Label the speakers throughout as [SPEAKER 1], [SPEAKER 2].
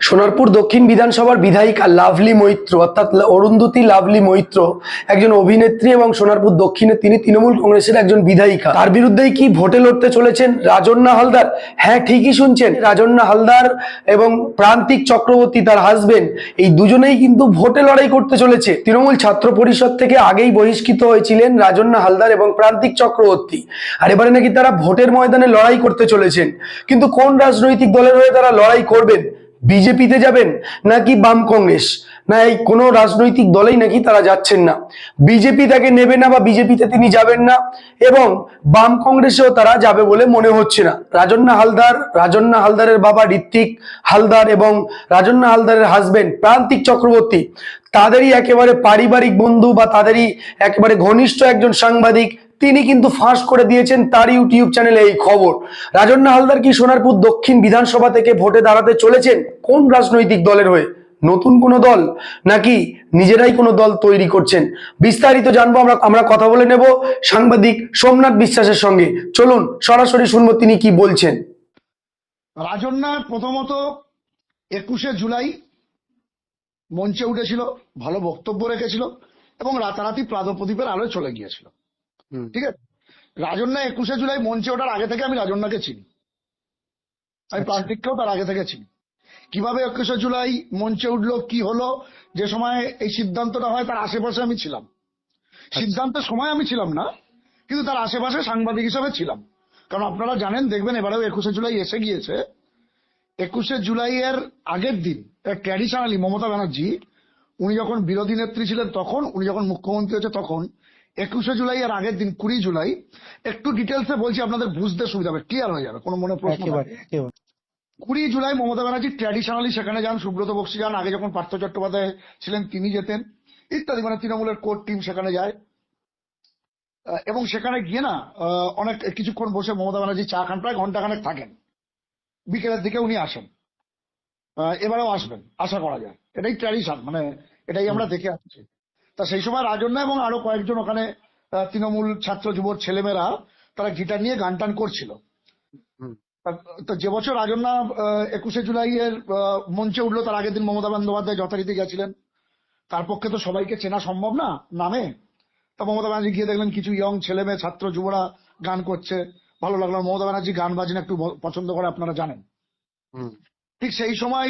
[SPEAKER 1] সোনারপুর দক্ষিণ বিধানসভার বিধায়িকা লাভলি মৈত্র, অর্থাৎ অরুন্ধতী লাভলি মৈত্র, একজন অভিনেত্রী এবং সোনারপুর দক্ষিণে তিনি তৃণমূল কংগ্রেসের একজন বিধায়িকা। তার বিরুদ্ধেই কি ভোটে লড়তে চলেছেন রাজন্না হালদার? হ্যাঁ ঠিকই শুনছেন, রাজন্না হালদার এবং প্রান্তিক চক্রবর্তী তার হাজবেন্ড এই দুজনেই কিন্তু ভোটে লড়াই করতে চলেছে। তৃণমূল ছাত্র পরিষদ থেকে আগেই বহিষ্কৃত হয়েছিলেন রাজন্না হালদার এবং প্রান্তিক চক্রবর্তী। আর এবারে নাকি তারা ভোটের ময়দানে লড়াই করতে চলেছেন। কিন্তু কোন রাজনৈতিক দলের হয়ে তারা লড়াই করবেন? বিজেপিতে যাবেন নাকি বাম কংগ্রেস? না, এই কোনো রাজনৈতিক দলেই নাকি তারা যাচ্ছেন না। বিজেপি তাকে নেবে না বা বিজেপিতে তিনি যাবেন না এবং বাম কংগ্রেসেও তারা যাবে বলে মনে হচ্ছে না। রাজন্না হালদার, রাজন্না হালদারের বাবা ঋত্বিক হালদার এবং রাজন্না হালদারের হাজবেন্ড প্রান্তিক চক্রবর্তী, তাদেরই একেবারে পারিবারিক বন্ধু বা তাদেরই একেবারে ঘনিষ্ঠ একজন সাংবাদিক তিনি কিন্তু ফাঁস করে দিয়েছেন তার ইউটিউব চ্যানেলে এই খবর। রাজন্না হালদার কি সোনারপুর দক্ষিণ বিধানসভা থেকে ভোটে দাঁড়াতে চলেছেন? কোন রাজনৈতিক দলের হয়ে? নতুন কোনো দল? নাকি নিজেরাই কোনো দল তৈরি করছেন? বিস্তারিত জানব, আমরা আমরা কথা বলে নেব সাংবাদিক সোমনাথ বিশ্বাসের সঙ্গে। চলুন, সরাসরি শুনব তিনি কি বলছেন।
[SPEAKER 2] রাজন্যা প্রথমত একুশে জুলাই মঞ্চে উঠেছিল, ভালো বক্তব্য রেখেছিল এবং রাতারাতি প্রাদপ্রদীপের আলোয় চলে গিয়েছিল। ঠিক আছে? রাজন্যা একুশে জুলাই মঞ্চে ওঠার আগে থেকে আমি রাজন্যাকে চিনি। আমি প্রান্তিককেও তার আগে থেকে চিনি। কীভাবে একুশে জুলাই মঞ্চে উঠল কি হলো যে সময় এই সিদ্ধান্তটা হয় তার আশেপাশে আমি ছিলাম। সিদ্ধান্তের সময় আমি ছিলাম না কিন্তু তার আশেপাশে সাংবাদিক হিসেবে ছিলাম। কারণ আপনারা জানেন দেখবেন এবারেও একুশে জুলাই এসে গিয়েছে। একুশে জুলাইয়ের আগের দিন ট্র্যাডিশনালি মমতা ব্যানার্জি উনি যখন বিরোধী নেত্রী ছিলেন তখন উনি যখন মুখ্যমন্ত্রী হচ্ছে তখন একুশে জুলাই এর আগের দিন কুড়ি জুলাই একটু ডিটেলসে বলছি আপনাদের বুঝতে সুবিধা হবে ক্লিয়ার হয়ে যাবে কোনো মনে প্রশ্ন কুড়ি জুলাই মমতা ব্যানার্জি ট্র্যাডিশনালি সেখানে যান সুব্রত বক্সি যান আগে যখন পার্থ চট্টোপাধ্যায় ছিলেন তিনি যেতেন ইত্যাদি মানে তৃণমূলের কোর টিম সেখানে যায়। এবং সেখানে গিয়ে না অনেক কিছুক্ষণ বসে মমতা ব্যানার্জি চা খান প্রায় ঘন্টাখানেক থাকেন। বিকেলের দিকে উনি আসেন। এবারেও আসবেন আশা করা যায়। এটাই ট্র্যাডিশন মানে এটাই আমরা দেখে আসছি। তা সেই সময় রাজন্যা এবং আরও কয়েকজন ওখানে তৃণমূল ছাত্র যুবর ছেলেমেয়েরা তারা গিটার নিয়ে গান টান করছিল। তা- যে বছর রাজন্যা একুশে জুলাই এর মঞ্চে উঠল তার আগের দিন মমতা বন্দ্যোপাধ্যায় যথারীতি গেছিলেন তার পক্ষে তো সবাইকে চেনা সম্ভব না নামে। তা মমতা ব্যানার্জি গিয়ে দেখলেন কিছু ইয়ং ছেলে মেয়ে ছাত্র যুবরা গান করছে। ভালো লাগল মমতা ব্যানার্জি গান বাজনা একটু পছন্দ করে আপনারা জানেন।
[SPEAKER 3] হুম।
[SPEAKER 2] ঠিক সেই সময়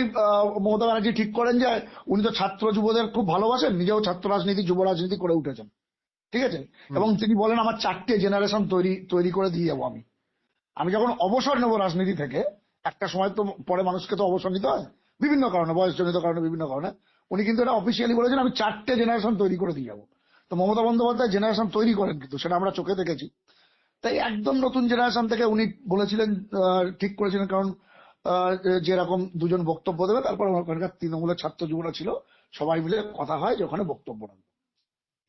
[SPEAKER 2] মমতা ব্যানার্জি ঠিক করেন যে উনি তো ছাত্র যুবদের খুব ভালোবাসেন নিজেও ছাত্র রাজনীতি যুব রাজনীতি করে উঠেছেন। ঠিক আছে? এবং তিনি বলেন আমার চারটে জেনারেশন তৈরি তৈরি করে দিয়ে যাব আমি। আমি যখন অবসর নেব রাজনীতি থেকে একটা সময় তো পরে মানুষকে তো অবসর নিতে হয় বিভিন্ন কারণে বয়সজনিত কারণে বিভিন্ন কারণে উনি কিন্তু এটা অফিসিয়ালি বলেছেন আমি চারটে জেনারেশন তৈরি করে দিয়ে যাব। তো মমতা বন্দ্যোপাধ্যায় জেনারেশন তৈরি করেন কিন্তু সেটা আমরা চোখে দেখেছি। তাই একদম নতুন জেনারেশন থেকে উনি বলেছিলেন আহ, ঠিক করেছিলেন কারণ যেরকম দুজন বক্তব্য দেবে তারপর ওখানকার তৃণমূলের ছাত্র যুবরা ছিল সবাই মিলে কথা হয় যে ওখানে বক্তব্য রাখবে।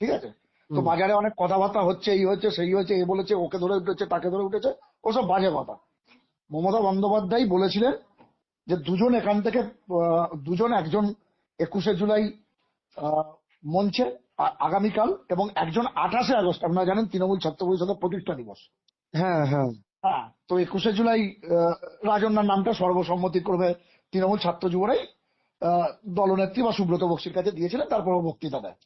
[SPEAKER 2] ঠিক আছে? তো বাজারে অনেক কথাবার্তা হচ্ছে এই হচ্ছে সেই হচ্ছে এ বলেছে ওকে ধরে উঠেছে তাকে ধরে উঠেছে ওসব বাজে কথা। মমতা বন্দ্যোপাধ্যায় বলেছিলেন যে দুজন এখান থেকে দুজন একজন একুশে জুলাই মঞ্চে আগামীকাল এবং একজন আঠাশে আগস্ট আপনারা জানেন তৃণমূল ছাত্র পরিষদের প্রতিষ্ঠা দিবস।
[SPEAKER 3] হ্যাঁ হ্যাঁ।
[SPEAKER 2] হ্যাঁ তো একুশে জুলাই রাজন্যার নামটা সর্বসম্মতি করবে তৃণমূল ছাত্র যুবরাই দলনেত্রী বা সুব্রত বক্সির কাছে দিয়েছিলেন তারপর বক্তৃতা দেয়।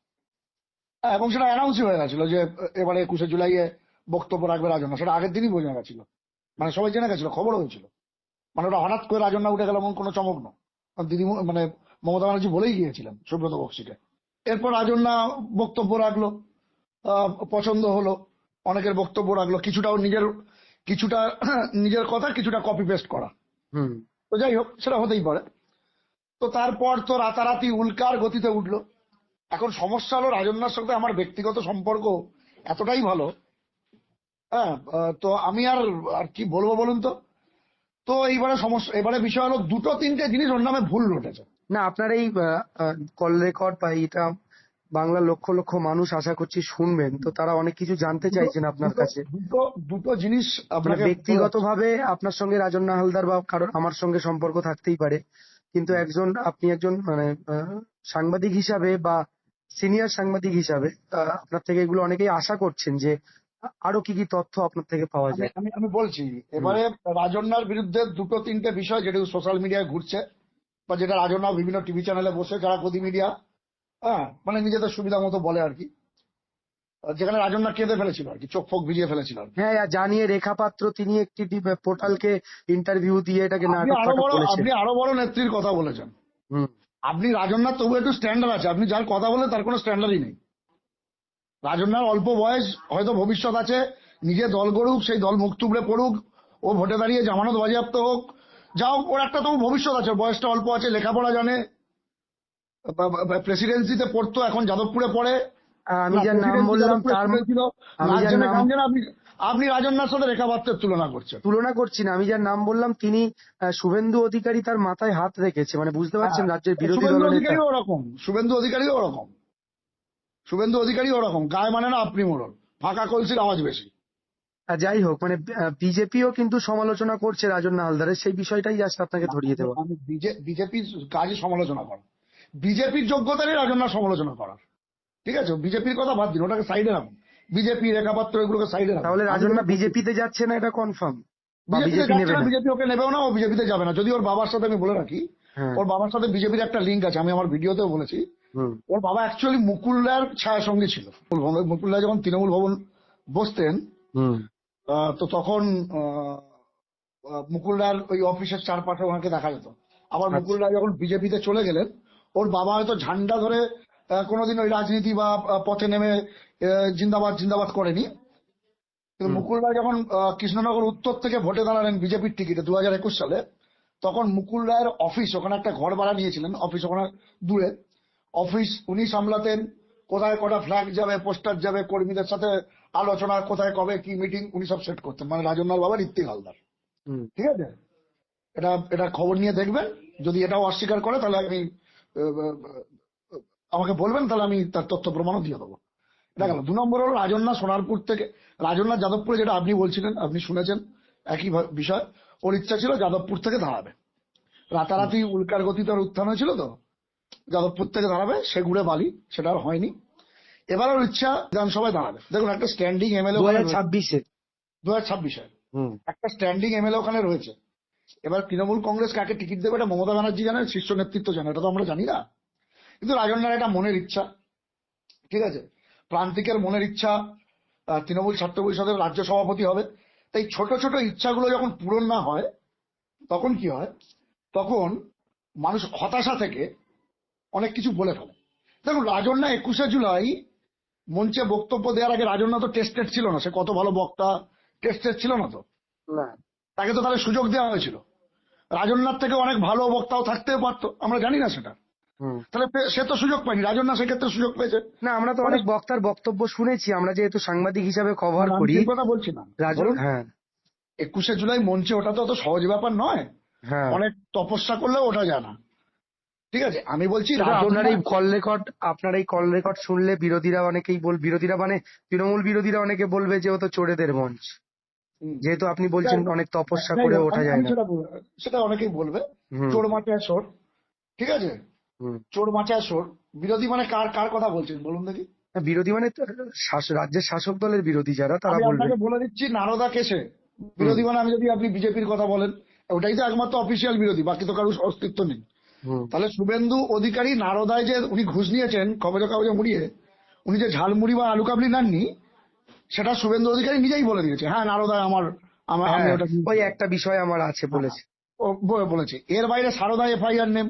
[SPEAKER 2] হ্যাঁ, এবং সেটা অ্যানাউন্সই হয়ে গেছিল যে এবারে একুশে জুলাই এ বক্তব্য রাখবে রাজন্যা সেটা আগের দিনই বোঝা গেছিল। মানে সবাই জেনে গেছিল খবর হয়েছিল। মানে ওটা হঠাৎ করে রাজন্যা উঠে গেল এমন কোনো চমক না দিদি মানে মমতা ব্যানার্জি বলেই গিয়েছিলেন সুব্রত বক্সিকে। এরপর রাজন্যা বক্তব্য রাখল পছন্দ হলো অনেকের বক্তব্য রাখল কিছুটাও নিজের কিছুটা নিজের কথা কিছুটা কপি পেস্ট করা।
[SPEAKER 3] হুম।
[SPEAKER 2] তো যাই হোক সেটা হতেই পারে। তো তারপর তো রাতারাতি উল্কার গতিতে উঠল। এখন সমস্যা হলো রাজন্যার সাথে আমার ব্যক্তিগত সম্পর্ক এতটাই ভালো। হ্যাঁ তো আমি আর আর কি বলব বলুন তো? তো এইবারে সমস্যা এবারে বিষয় হলো দুটো তিনটে জিনিস ওর নামে ভুল ঘটেছে।
[SPEAKER 3] না আপনার এই কল রেকর্ড বা এটা বাংলা লক্ষ লক্ষ মানুষ আশা করছি শুনবেন। তো তারা অনেক কিছু জানতে চাইছেন আপনার কাছে।
[SPEAKER 2] দুটো দুটো জিনিস
[SPEAKER 3] মানে
[SPEAKER 2] আপনাকে
[SPEAKER 3] ব্যক্তিগতভাবে আপনার সঙ্গে রাজন্না হালদার বা কারোর আমার সঙ্গে সম্পর্ক থাকতেই পারে। কিন্তু একজন আপনি একজন মানে সাংবাদিক হিসাবে বা সিনিয়র সাংবাদিক হিসাবে আপনার থেকে এগুলো অনেকেই আশা করছেন যে আরও কি কি তথ্য আপনার থেকে পাওয়া যায়।
[SPEAKER 2] আমি আমি বলছি এবারে রাজন্যার বিরুদ্ধে দুটো তিনটে বিষয় যেটা সোশ্যাল মিডিয়ায় ঘুরছে বা যেটা রাজনা বিভিন্ন টিভি চ্যানেলে বসে যারা গদি মিডিয়া হ্যাঁ মানে নিজেদের সুবিধা মতো বলে আর কি। যেখানে রাজন্যা কেঁদে ফেলেছিল আর কি চোখ ফোক ভিজিয়ে ফেলেছিল
[SPEAKER 3] হ্যাঁ জানিয়ে রেখা পাত্র তিনি একটি পোর্টালকে ইন্টারভিউ দিয়ে এটাকে
[SPEAKER 2] আপনি
[SPEAKER 3] আরও
[SPEAKER 2] বড় নেত্রীর কথা বলেছেন। আপনি রাজন্যার তবু একটু স্ট্যান্ডার্ড আছে। আপনি যার কথা বলে তার কোনো স্ট্যান্ডার্ডই নেই। রাজন্যার অল্প বয়স হয়তো ভবিষ্যৎ আছে। নিজে দল গড়ুক সেই দল মুখ তুবড়ে পড়ুক। ও ভোটে দাঁড়িয়ে জামানত বাজেয়াপ্ত হোক। যা হোক ওর একটা তবু ভবিষ্যৎ আছে। বয়সটা অল্প আছে লেখাপড়া জানে। প্রেসিডেন্সিতে পড়তো এখন যাদবপুরে পড়ে।
[SPEAKER 3] আমি যার নাম বললাম তার
[SPEAKER 2] আপনি আপনি রাজন্যার সাথে রেখা পাত্রের তুলনা করছেন।
[SPEAKER 3] তুলনা করছি না আমি যার নাম বললাম তিনি শুভেন্দু অধিকারী তার মাথায় হাত রেখেছে। মানে বুঝতে পারছেন রাজ্যের বিরোধী
[SPEAKER 2] হ্যাঁ, শুভেন্দু
[SPEAKER 3] দলনেতা
[SPEAKER 2] অধিকারীও ওরকম শুভেন্দু অধিকারীও ওরকম। শুভেন্দু অধিকারী ওরকম গায়ে মানে না আপনি মোড়ল ফাঁকা কলসির আওয়াজ বেশি।
[SPEAKER 3] যাই হোক মানে বিজেপিও কিন্তু সমালোচনা করছে রাজন্না হালদারের সেই বিষয়টাই জাস্ট আপনাকে ধরিয়ে দেওয়া
[SPEAKER 2] আমি বিজেপির কাজই সমালোচনা করা। বিজেপির যোগ্যতারই রাজন্যার সমালোচনা করার। ঠিক আছে? বিজেপির কথা বাদ দিন ওটাকে সাইডে রাখুন। বিজেপি রেখাপাত্র এগুলোকে সাইডে রাখুন।
[SPEAKER 3] তাহলে রাজন্না বিজেপিতে যাচ্ছে না এটা কনফার্ম বিজেপি
[SPEAKER 2] ওকে নেবেও না ও বিজেপিতে যাবে না। যদি ওর বাবার সাথে আমি বলে রাখি
[SPEAKER 3] হ্যাঁ।
[SPEAKER 2] ওর বাবার সাথে বিজেপির একটা লিঙ্ক আছে আমি আমার ভিডিওতেও বলেছি। ওর বাবা অ্যাকচুয়ালি মুকুলদার ছায়া সঙ্গী ছিল। মুকুলদা যখন তৃণমূল ভবন বসতেন তো তখন মুকুলদার ওই অফিসের চারপাশে ওনাকে দেখা যেত। আবার
[SPEAKER 3] আচ্ছা।
[SPEAKER 2] মুকুলদা যখন বিজেপিতে চলে গেলেন ওর বাবা হয়তো ঝান্ডা ধরে কোনোদিন ওই রাজনীতি বা পথে নেমে জিন্দাবাদ জিন্দাবাদ করেনি। কিন্তু
[SPEAKER 3] হুম।
[SPEAKER 2] মুকুলদা যখন কৃষ্ণনগর উত্তর থেকে ভোটে দাঁড়ালেন বিজেপির টিকিটে দু হাজার একুশ সালে তখন মুকুল রায়ের অফিস ওখানে একটা ঘর ভাড়া নিয়েছিলেন অফিস ওখানে দূরে। অফিস উনি সামলাতেন কোথায় কটা ফ্ল্যাগ যাবে পোস্টার যাবে কর্মীদের সাথে আলোচনা কোথায় কবে কি মিটিং উনি সব সেট করতেন। মানে রাজন্যাল বাবা ঋত্বিক হালদার। ঠিক আছে? এটা এটা খবর নিয়ে দেখবেন। যদি এটাও অস্বীকার করে তাহলে আমি আমাকে বলবেন তাহলে আমি তার তথ্য প্রমাণও দিয়ে দেবো। গেল। দু নম্বর হলো রাজন্যা সোনারপুর থেকে রাজন্যা যাদবপুরে যেটা আপনি বলছিলেন আপনি শুনেছেন একই বিষয়। ওর ইচ্ছা ছিল যাদবপুর থেকে দাঁড়াবে। রাতারাতি উল্কার গতিতে উত্থান হয়েছিল তো? যাদবপুর থেকে দাঁড়াবে সে ঘুরে বালি সেটা আর হয়নি। এবার ওর ইচ্ছা বিধানসভায় দাঁড়াবে। দেখুন একটা স্ট্যান্ডিং এমএলএ
[SPEAKER 3] দু হাজার ছাব্বিশে।
[SPEAKER 2] দু হাজার ছাব্বিশে।
[SPEAKER 3] হুম।
[SPEAKER 2] একটা স্ট্যান্ডিং এমএলএ ওখানে রয়েছে। এবার তৃণমূল কংগ্রেস কাকে টিকিট দেবে এটা মমতা ব্যানার্জি জানে, শীর্ষ নেতৃত্ব জানে, এটা তো আমরা জানি না। কিন্তু রাজন্যার এটা মনের ইচ্ছা, ঠিক আছে? প্রান্তিকের মনের ইচ্ছা তৃণমূল ছাত্র পরিষদের রাজ্য সভাপতি হবে। তাই ছোট ছোট ইচ্ছাগুলো যখন পূরণ না হয়, তখন কি হয়? তখন মানুষ হতাশা থেকে অনেক কিছু বলে ফেলে। দেখুন রাজন্যা একুশে জুলাই মঞ্চে বক্তব্য দেওয়ার আগে রাজন্যা তো টেস্টেড ছিল না। সে কত ভালো বক্তা টেস্টেড ছিল না তো? তাকে তো তাহলে সুযোগ দেওয়া হয়েছিল। রাজন্যার থেকে অনেক ভালো বক্তাও থাকতে পারতো আমরা জানি না সেটা। তাহলে সে তো সুযোগ পায়নি রাজন্যা সেক্ষেত্রে সুযোগ পেয়েছে।
[SPEAKER 3] না আমরা তো অনেক বক্তার বক্তব্য শুনেছি আমরা যেহেতু সাংবাদিক হিসাবে কভার করি।
[SPEAKER 2] কথা বলছি না।
[SPEAKER 3] হ্যাঁ।
[SPEAKER 2] একুশে জুলাই মঞ্চে ওটা তো অত সহজ ব্যাপার নয়।
[SPEAKER 3] হ্যাঁ।
[SPEAKER 2] অনেক তপস্যা করলেও ওটা জানা। ঠিক আছে আমি বলছি
[SPEAKER 3] আপনার এই কল রেকর্ড আপনার এই কল রেকর্ড শুনলে বিরোধীরা অনেকেই বল বিরোধীরা মানে তৃণমূল বিরোধীরা অনেকে বলবে যে ও তো চোরেদের মঞ্চ। যেহেতু আপনি বলছেন অনেক তপস্যা করে ওঠা যায় না।
[SPEAKER 2] সেটা অনেকেই বলবে। চোর মাচায় চোর ঠিক আছে? চোর মাচায় চোর। বিরোধী মানে কার কার কথা বলছেন বলুন দেখি।
[SPEAKER 3] বিরোধী মানে রাজ্যের শাসক দলের বিরোধী যারা তারা বলবে।
[SPEAKER 2] আপনাকে বলে দিচ্ছি নারদা কেসে। বিরোধী মানে আমি যদি আপনি বিজেপির কথা বলেন ওটাই তো একমাত্র অফিসিয়াল বিরোধী বাকি তো কারোর অস্তিত্ব নেই। তাহলে শুভেন্দু অধিকারী নারদায় যে উনি ঘুষ নিয়েছেন খবরের কাগজে মুড়িয়ে উনি যে ঝালমুড়ি বা আলু কাবলি নেননি সেটা শুভেন্দু অধিকারী নিজেই বলে দিয়েছে। হ্যাঁ নারদায় আমার আমার আমি
[SPEAKER 3] হ্যাঁ,
[SPEAKER 2] ওটা
[SPEAKER 3] ওই একটা বিষয় আমার আছে বলেছে।
[SPEAKER 2] ও বলেছে। এর বাইরে সারদা এফআইআর নেম।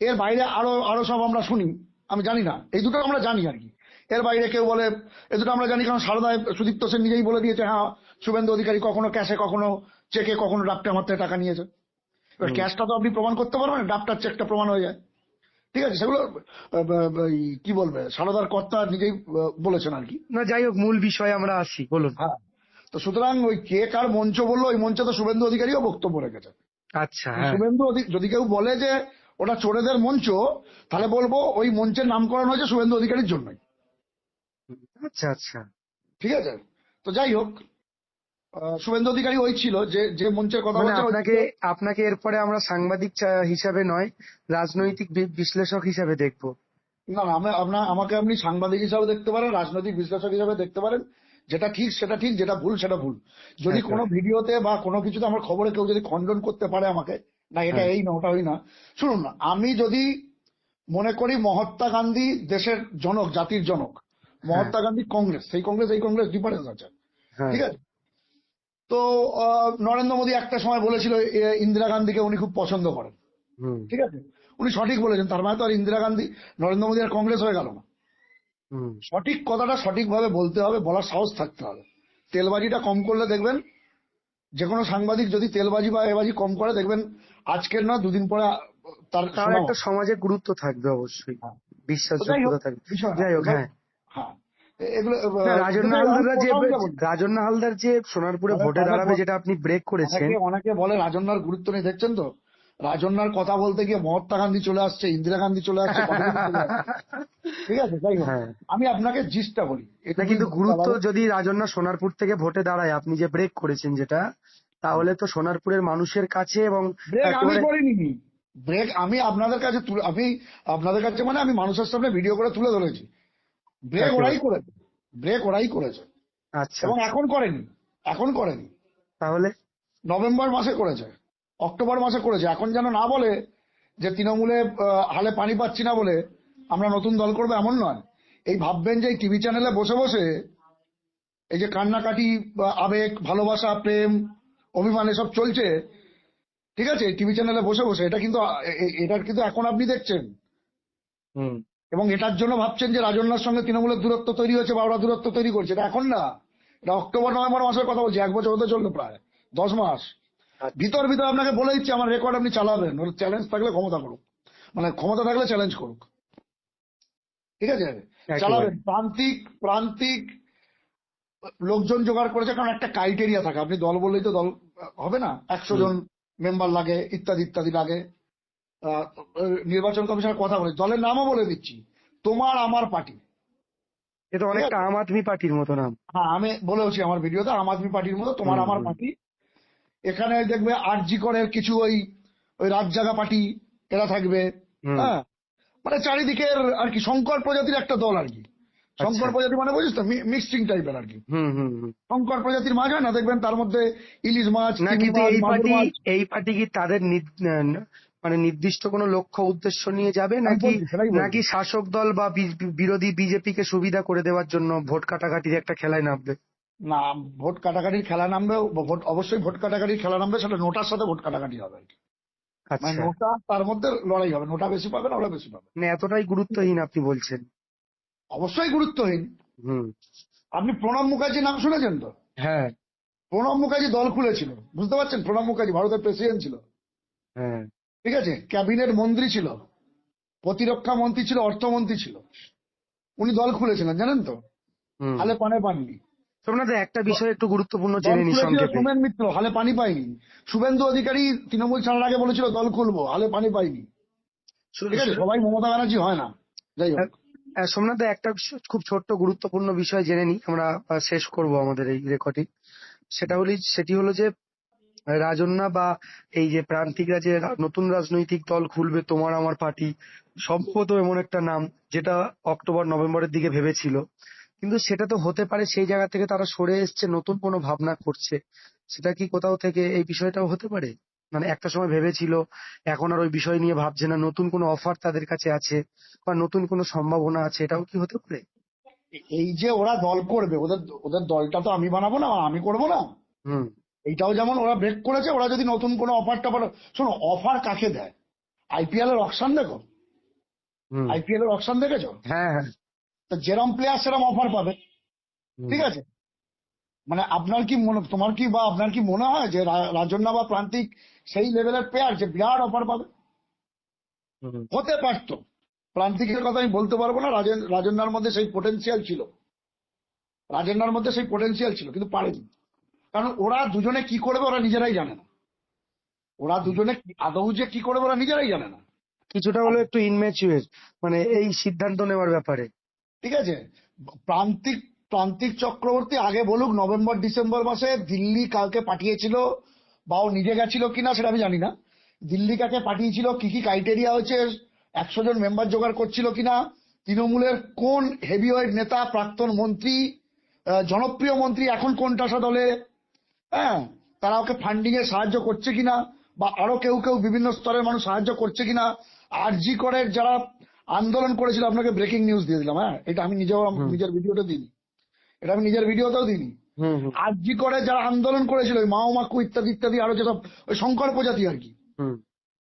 [SPEAKER 2] এর বাইরে আরও আরও সব আমরা শুনি। আমি জানি না। এই দুটো আমরা জানি আর কি। এর বাইরে কেউ বলে এই দুটো আমরা জানি কারণ সারদায় সুদীপ্ত সেন নিজেই বলে দিয়েছে হ্যাঁ শুভেন্দু অধিকারী কখনো ক্যাশে কখনো চেকে কখনো ড্রাফটে আমার থেকে টাকা নিয়েছে। এবার ক্যাশটা তো আপনি প্রমাণ করতে পারবেন ড্রাফটার চেকটা প্রমাণ হয়ে যায়। ঠিক আছে সেগুলো কি বলবে সারদার কর্তা নিজেই বলেছেন আর কি।
[SPEAKER 3] না যাই হোক মূল বিষয়ে আমরা আসি বলুন।
[SPEAKER 2] হ্যাঁ তো সুতরাং ওই কে কার মঞ্চ বলল ওই মঞ্চে তো শুভেন্দু অধিকারীও বক্তব্য রেখেছে
[SPEAKER 3] আচ্ছা হ্যাঁ।
[SPEAKER 2] শুভেন্দু যদি কেউ বলে যে ওটা চোরেদের মঞ্চ তাহলে বলব ওই মঞ্চের নামকরণ হয়েছে শুভেন্দু অধিকারীর জন্যই।
[SPEAKER 3] আচ্ছা আচ্ছা।
[SPEAKER 2] ঠিক আছে? তো যাই হোক শুভেন্দু অধিকারী ওই ছিল যে যে মঞ্চের কথা
[SPEAKER 3] মানে
[SPEAKER 2] বলছেন
[SPEAKER 3] আপনাকে আপনাকে এরপরে আমরা সাংবাদিক হিসাবে নয় রাজনৈতিক বিশ্লেষক হিসাবে দেখব।
[SPEAKER 2] না না আমি- আপনার আমাকে আপনি সাংবাদিক হিসাবে দেখতে পারেন রাজনৈতিক বিশ্লেষক হিসাবে দেখতে পারেন। যেটা ঠিক সেটা ঠিক যেটা ভুল সেটা ভুল। যদি
[SPEAKER 3] একদম।
[SPEAKER 2] কোনো ভিডিওতে বা কোনো কিছুতে আমার খবরে কেউ যদি খণ্ডন করতে পারে আমাকে না এটা
[SPEAKER 3] হ্যাঁ।
[SPEAKER 2] এই না ওটা ওই না। শুনুন না আমি যদি মনে করি মহাত্মা গান্ধী দেশের জনক জাতির জনক মহাত্মা গান্ধী কংগ্রেস সেই কংগ্রেস এই কংগ্রেস ডিফারেন্স আছে।
[SPEAKER 3] হ্যাঁ।
[SPEAKER 2] ঠিক আছে? তো নরেন্দ্র মোদী একটা সময় বলেছিল ইন্দিরা গান্ধীকে উনি খুব পছন্দ করেন। ঠিক আছে? উনি সঠিক বলেছেন তার মানে তো আর ইন্দিরা গান্ধী নরেন্দ্র মোদী আর কংগ্রেস হয়ে গেল না। সঠিক কথাটা সঠিকভাবে বলতে হবে বলার সাহস থাকতে হবে। তেলবাজিটা কম করলে দেখবেন যে কোনো সাংবাদিক যদি তেলবাজি বা এবাজি কম করে দেখবেন আজকের না দুদিন পরে তার
[SPEAKER 3] তার একটা সমাজে গুরুত্ব থাকবে অবশ্যই।
[SPEAKER 2] হ্যাঁ।
[SPEAKER 3] বিশ্বাসযোগ্যতা
[SPEAKER 2] হোক,
[SPEAKER 3] থাকবে। যাই হোক হ্যাঁ।
[SPEAKER 2] হ্যাঁ। এ- এগুলো
[SPEAKER 3] রাজন্না
[SPEAKER 2] কিন্তু
[SPEAKER 3] যে রাজন্না হালদার যে সোনারপুরে ভোটে দাঁড়াবে যেটা আপনি ব্রেক করেছেন।
[SPEAKER 2] অনেকে বলে রাজন্যার গুরুত্ব নেই দেখছেন তো? রাজন্যার কথা বলতে গিয়ে মহাত্মা গান্ধী চলে আসছে ইন্দিরা গান্ধী চলে আসছে। ঠিক আছে হোক।
[SPEAKER 3] হ্যাঁ।
[SPEAKER 2] আমি আপনাকে জিসটা বলি। এটা
[SPEAKER 3] কিন্তু গুরুত্ব যদি রাজন্না সোনারপুর থেকে ভোটে দাঁড়ায় আপনি যে ব্রেক করেছেন যেটা তাহলে তো সোনারপুরের মানুষের কাছে এবং
[SPEAKER 2] ব্রেক আমি করিনি। ব্রেক আমি আপনাদের কাছে আমি আপনাদের কাছে মানে আমি মানুষের সামনে ভিডিও করে তুলে ধরেছি। ব্রেক ওরাই করেছে। ব্রেক ওরাই করেছে।
[SPEAKER 3] আচ্ছা।
[SPEAKER 2] এবং এখন করেনি। এখন করেনি।
[SPEAKER 3] তাহলে?
[SPEAKER 2] নভেম্বর মাসে করেছে। অক্টোবর মাসে করেছে। এখন যেন না বলে যে তৃণমূলে হালে পানি পাচ্ছি না বলে আমরা নতুন দল করব এমন নয়। এই ভাববেন যে এই টিভি চ্যানেলে বসে বসে এই যে কান্নাকাটি আবেগ ভালোবাসা প্রেম অভিমান এসব চলছে ঠিক আছে? টিভি চ্যানেলে বসে বসে। এটা কিন্তু আ- এ- এ- এটার কিন্তু এখন আপনি দেখছেন।
[SPEAKER 3] হুম।
[SPEAKER 2] এবং এটার জন্য ভাবছেন যে রাজন্যার সঙ্গে তৃণমূলের দূরত্ব তৈরি হয়েছে বা ওরা দূরত্ব তৈরি করছে এটা এখন না। এটা অক্টোবর নভেম্বর মাসের কথা বলছি এক বছর হতে চলল প্রায় দশ মাস।
[SPEAKER 3] আচ্ছা।
[SPEAKER 2] ভিতর ভিতর আপনাকে বলে দিচ্ছি আমার রেকর্ড আপনি চালাবেন ওর চ্যালেঞ্জ থাকলে ক্ষমতা করুক। মানে ক্ষমতা থাকলে চ্যালেঞ্জ করুক। ঠিক আছে? চালাবেন। প্রান্তিক প্রান্তিক লোকজন জোগাড় করেছে কারণ একটা ক্রাইটেরিয়া থাকে। আপনি দল বললেই তো দল হবে না? একশো জন মেম্বার লাগে ইত্যাদি ইত্যাদি লাগে। নির্বাচন কমিশনের কথা বলে দলের নামও বলে দিচ্ছি তোমার আমার পার্টি।
[SPEAKER 3] এটা অনেকটা আম আদমি পার্টির মতো নাম।
[SPEAKER 2] হ্যাঁ আমি বলেওছি আমার ভিডিওতে আম আদমি পার্টির মতো তোমার আমার পার্টি। এখানে দেখবে আরজি করের কিছু ওই ওই রাত জাগা পার্টি এরা থাকবে। হ্যাঁ মানে চারিদিকের আর কি শঙ্কর প্রজাতির একটা দল আর কি। শঙ্কর
[SPEAKER 3] আচ্ছা।
[SPEAKER 2] প্রজাতি মানে বুঝিস তো মিক্সিং টাইপের আর কি।
[SPEAKER 3] হুম হুম হুম।
[SPEAKER 2] শঙ্কর প্রজাতির মাছ হয় না দেখবেন তার মধ্যে ইলিশ মাছ
[SPEAKER 3] এই পার্টি এই পার্টি কি তাদের মানে নির্দিষ্ট কোনো লক্ষ্য উদ্দেশ্য নিয়ে যাবে নাকি। নাকি শাসক দল বা বিরোধী বিজেপি কে সুবিধা করে দেওয়ার জন্য ভোট কাটাকাটির একটা খেলায় নামবে?
[SPEAKER 2] না ভোট কাটাকাটির খেলা নামবে ভোট অবশ্যই ভোট কাটাকাটির খেলা নামবে সেটা নোটার সাথে ভোট কাটাকাটি হবে আর কি। মানে
[SPEAKER 3] আচ্ছা
[SPEAKER 2] নোটা তার মধ্যে লড়াই হবে নোটা বেশি পাবে না ওরা বেশি পাবে?
[SPEAKER 3] মানে এতটাই গুরুত্বহীন আপনি বলছেন।
[SPEAKER 2] অবশ্যই গুরুত্বহীন।
[SPEAKER 3] হুম।
[SPEAKER 2] আপনি প্রণব মুখার্জি নাম শুনেছেন তো?
[SPEAKER 3] হ্যাঁ।
[SPEAKER 2] প্রণব মুখার্জি দল খুলেছিল বুঝতে পারছেন? প্রণব মুখার্জি ভারতের প্রেসিডেন্ট ছিল।
[SPEAKER 3] হ্যাঁ।
[SPEAKER 2] ঠিক আছে? ক্যাবিনেট মন্ত্রী ছিল। প্রতিরক্ষা মন্ত্রী ছিল অর্থমন্ত্রী ছিল। উনি দল খুলেছিলেন জানেন তো? হালে পানে পাননি।
[SPEAKER 3] সোমনাথ একটা বিষয় একটু গুরুত্বপূর্ণ জেনে নি সংক্ষেপে।
[SPEAKER 2] সোমেন মিত্র হালে পানি পাইনি শুভেন্দু অধিকারী তৃণমূল ছাড়ার আগে বলেছিল দল খুলবো হালে পানি পাইনি ঠিক আছে? সবাই মমতা ব্যানার্জি হয় না। যাই হোক।
[SPEAKER 3] সোমনাথ একটা খুব ছোট্ট গুরুত্বপূর্ণ বিষয় জেনে নি আমরা শেষ করব আমাদের এই রেকর্ডিং সেটা হলো সেটি হলো যে রাজন্যা বা এই যে প্রান্তিকরা যে নতুন রাজনৈতিক দল খুলবে তোমার আমার পার্টি সম্ভবত এমন একটা নাম যেটা অক্টোবর নভেম্বরের দিকে ভেবেছিল। কিন্তু সেটা তো হতে পারে সেই জায়গা থেকে তারা সরে এসছে নতুন কোনো ভাবনা করছে। সেটা কি কোথাও থেকে এই বিষয়টাও হতে পারে? মানে একটা সময় ভেবেছিল এখন আর ওই বিষয় নিয়ে ভাবছে না নতুন কোনো অফার তাদের কাছে আছে বা নতুন কোনো সম্ভাবনা আছে এটাও কি হতে পারে?
[SPEAKER 2] এই যে ওরা দল করবে ওদের ওদের দলটা তো আমি বানাবো না আমি করব না।
[SPEAKER 3] হুম।
[SPEAKER 2] এইটাও যেমন ওরা ব্রেক করেছে ওরা যদি নতুন কোনো অফার টফার শোনো অফার কাকে দেয়? আইপিএল এর অকশন দেখো? আইপিএল এর অকশন দেখেছ?
[SPEAKER 3] হ্যাঁ হ্যাঁ।
[SPEAKER 2] তো যেরম প্লেয়ার সেরম অফার পাবে। ঠিক আছে? মানে আপনার কি মনে তোমার কি বা আপনার কি মনে হয় যে রাজন্যা বা প্রান্তিক সেই লেভেলের প্লেয়ার যে বিরাট অফার পাবে? হতে পারতো। প্রান্তিকের কথা আমি বলতে পারব না রাজেন রাজন্যার মধ্যে সেই পোটেনশিয়াল ছিল। রাজন্যার মধ্যে সেই পোটেনশিয়াল ছিল কিন্তু পারেনি। কারণ ওরা দুজনে কি করবে ওরা নিজেরাই জানে না। ওরা দুজনে আদৌ যে কি করবে ওরা নিজেরাই জানে না।
[SPEAKER 3] কিছুটা হলো একটু ইনম্যাচুয়ার মানে এই সিদ্ধান্ত নেওয়ার ব্যাপারে।
[SPEAKER 2] ঠিক আছে? প্রান্তিক প্রান্তিক চক্রবর্তী আগে বলুক নভেম্বর ডিসেম্বর মাসে দিল্লি কালকে পাঠিয়েছিল বা ও নিজে গেছিল কিনা সেটা আমি জানি না। দিল্লি কাকে পাঠিয়েছিল কি কি ক্রাইটেরিয়া হয়েছে একশো জন মেম্বার জোগাড় করছিল কিনা তৃণমূলের কোন হেভিওয়েট নেতা প্রাক্তন মন্ত্রী জনপ্রিয় মন্ত্রী এখন কোনটা দলে হ্যাঁ তারা ওকে ফান্ডিং এ সাহায্য করছে কিনা বা আরও কেউ কেউ বিভিন্ন স্তরের মানুষ সাহায্য করছে কিনা আরজি করের যারা আন্দোলন করেছিল আপনাকে ব্রেকিং নিউজ দিয়ে দিলাম হ্যাঁ এটা আমি নিজেও নিজের ভিডিওতে দিই এটা আমি নিজের ভিডিওতেও দিই
[SPEAKER 3] হুম
[SPEAKER 2] আরজি করে যারা আন্দোলন করেছিল ওই মাও মাকু ইত্যাদি ইত্যাদি আরও যেসব ওই শঙ্কর প্রজাতি আর কি।
[SPEAKER 3] হুম।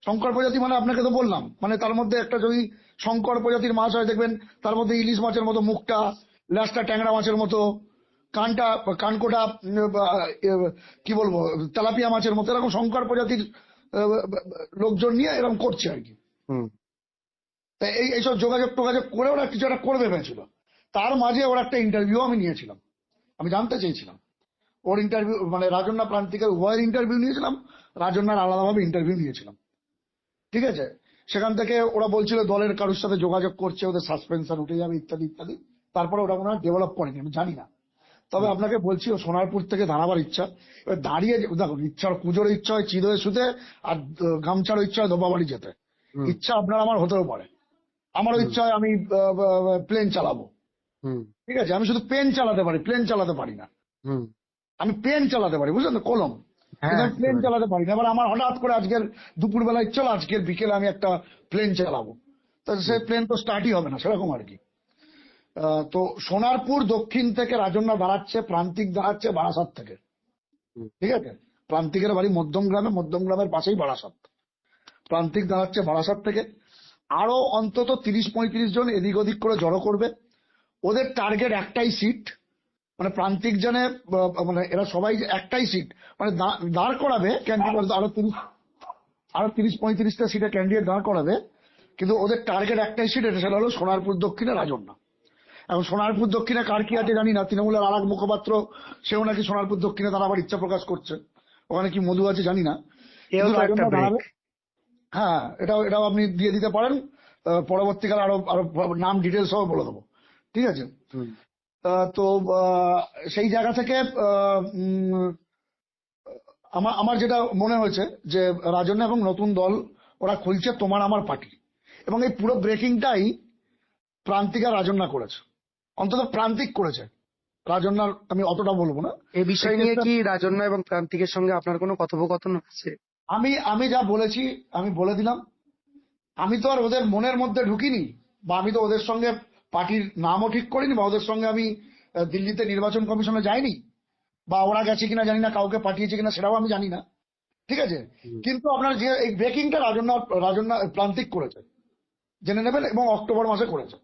[SPEAKER 2] শঙ্কর প্রজাতি মানে আপনাকে তো বললাম মানে তার মধ্যে একটা যদি শঙ্কর প্রজাতির মাছ হয় দেখবেন তার মধ্যে ইলিশ মাছের মতো মুখটা ল্যাসটা ট্যাংরা মাছের মতো কানটা কানকোটা কি বলব তেলাপিয়া মাছের মতো এরকম শঙ্কর প্রজাতির লোকজন নিয়ে এরকম করছে আর কি। এই এইসব যোগাযোগ টোগাযোগ করে ওরা কিছু একটা করবে ভেবেছিল। তার মাঝে ওর একটা ইন্টারভিউ আমি নিয়েছিলাম। আমি জানতে চেয়েছিলাম। ওর ইন্টারভিউ মানে রাজন্যা প্রান্তিকের উভয়ের ইন্টারভিউ নিয়েছিলাম। রাজন্যার আলাদাভাবে ইন্টারভিউ নিয়েছিলাম। ঠিক আছে? সেখান থেকে ওরা বলছিল দলের কারোর সাথে যোগাযোগ করছে ওদের সাসপেনশন উঠে যাবে ইত্যাদি ইত্যাদি। তারপরে ওরা হয় ডেভেলপ করেনি আমি জানি না। তবে আপনাকে বলছি ও সোনারপুর থেকে দাঁড়াবার ইচ্ছা। এবার দাঁড়িয়ে দেখুন ইচ্ছা পুজোর ইচ্ছা হয় চিদয়ে শুতে আর গামছার ইচ্ছা হয় ধোপাবাড়ি যেতে। ইচ্ছা আপনার আমার হতেও পারে। আমারও ইচ্ছা হয় আমি প্লেন চালাবো। ঠিক আছে আমি শুধু পেন চালাতে পারি প্লেন চালাতে পারি না।
[SPEAKER 3] হুম।
[SPEAKER 2] আমি পেন চালাতে পারি বুঝলেন তো কলম।
[SPEAKER 3] হ্যাঁ
[SPEAKER 2] প্লেন চালাতে পারি না। এবার আমার হঠাৎ করে আজকের দুপুরবেলা ইচ্ছা হলো আজকের বিকেলে আমি একটা প্লেন চালাবো। তো সে প্লেন তো স্টার্টই হবে না সেরকম আর কি। তো সোনারপুর দক্ষিণ থেকে রাজন্যা দাঁড়াচ্ছে প্রান্তিক দাঁড়াচ্ছে বারাসাত থেকে। ঠিক আছে? প্রান্তিকের বাড়ি মধ্যম গ্রামে মধ্যম গ্রামের পাশেই বারাসাত। প্রান্তিক দাঁড়াচ্ছে বারাসাত থেকে। আরও অন্তত তিরিশ পঁয়ত্রিশ জন এদিক ওদিক করে জড়ো করবে। ওদের টার্গেট একটাই সিট মানে প্রান্তিক জনে মানে এরা সবাই একটাই সিট মানে দাঁড় করাবে ক্যান্ডিডেট আরও তিরিশ আরও তিরিশ পঁয়ত্রিশটা সিটে ক্যান্ডিডেট দাঁড় করাবে। কিন্তু ওদের টার্গেট একটাই সিট এটা সেটা হলো সোনারপুর দক্ষিণে রাজন্যা। এখন সোনারপুর দক্ষিণে কার কি আছে জানি না। তৃণমূলের আর এক মুখপাত্র সেও নাকি সোনারপুর দক্ষিণে দাঁড়াবার ইচ্ছা প্রকাশ করছে। ওখানে কি মধু আছে জানি না। হ্যাঁ এটাও এটাও আপনি দিয়ে দিতে পারেন। পরবর্তীকালে আরও আরও নাম ডিটেলস সহ বলে দেবো। ঠিক আছে? তো সেই জায়গা থেকে আমার আমার যেটা মনে হয়েছে যে রাজন্য এবং নতুন দল ওরা খুলছে তোমার আমার পার্টি। এবং এই পুরো ব্রেকিংটাই প্রান্তিকা রাজন্যা করেছে। অন্তত প্রান্তিক করেছে। রাজন্যার আমি অতটা বলব না।
[SPEAKER 3] এই বিষয় নিয়ে কি রাজন্যা এবং প্রান্তিকের সঙ্গে আপনার কোনো কথোপকথন হচ্ছে
[SPEAKER 2] আমি আমি যা বলেছি আমি বলে দিলাম। আমি তো আর ওদের মনের মধ্যে ঢুকিনি বা আমি তো ওদের সঙ্গে পার্টির নামও ঠিক করিনি বা ওদের সঙ্গে আমি দিল্লিতে নির্বাচন কমিশনে যাইনি বা ওরা গেছে কিনা জানি না কাউকে পাঠিয়েছে কিনা সেটাও আমি জানি না। ঠিক আছে? কিন্তু আপনার যে এই ব্রেকিংটা রাজন্যা রাজন্যা প্রান্তিক করেছে। জেনে নেবেন এবং অক্টোবর মাসে করেছে।